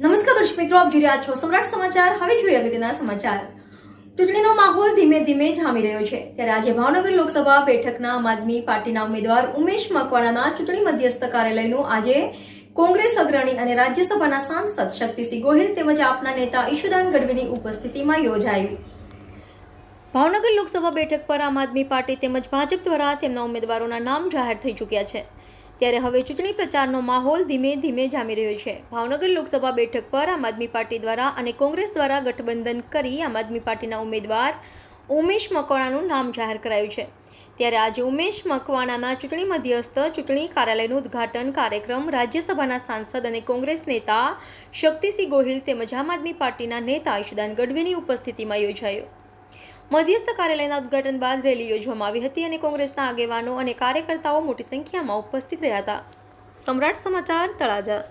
નમસ્કાર દર્શક મિત્રો, આપ જોઈ રહ્યા છો સમ્રાટ સમાચાર. હવે જોઈએ અગત્યના સમાચાર. ચૂંટણીનો માહોલ ધીમે ધીમે જામી રહ્યો છે. ત્યારે આજે ભાવનગર લોકસભા બેઠકના આમ આદમી પાર્ટીના ઉમેદવાર ઉમેશ મકવાણાના ચૂંટણી મધ્યસ્થ કાર્યાલયનું આજે કોંગ્રેસ અગ્રણી અને રાજ્યસભાના સાંસદ શક્તિસિંહ ગોહિલ તેમજ આપના નેતા ઈશુદાન ગઢવીની ઉપસ્થિતિમાં યોજાયું. ભાવનગર લોકસભા બેઠક પર આમ આદમી પાર્ટી તેમજ ભાજપ દ્વારા તેમના ઉમેદવારોના નામ જાહેર થઈ ચૂક્યા છે. ત્યારે હવે ચૂંટણી પ્રચારનો માહોલ ધીમે ધીમે જામી રહ્યો છે. ભાવનગર લોકસભા બેઠક પર આમ આદમી પાર્ટી દ્વારા અને કોંગ્રેસ દ્વારા ગઠબંધન કરી આમ આદમી પાર્ટીના ઉમેદવાર ઉમેશ મકવાણાનું નામ જાહેર કરાયું છે. ત્યારે આજે ઉમેશ મકવાણાના ચૂંટણી મધ્યસ્થ ચૂંટણી કાર્યાલયનું ઉદ્ઘાટન કાર્યક્રમ રાજ્યસભાના સાંસદ અને કોંગ્રેસ નેતા શક્તિસિંહ ગોહિલ તેમજ આમ આદમી પાર્ટીના નેતા ઈશુદાન ગઢવીની ઉપસ્થિતિમાં યોજાયો. મધ્યસ્થ કાર્યાલયના ઉદઘાટન બાદ રેલી યોજવામાં આવી હતી અને કોંગ્રેસના આગેવાનો અને કાર્યકર્તાઓ મોટી સંખ્યામાં ઉપસ્થિત રહ્યા હતા. સમ્રાટ સમાચાર તળાજા.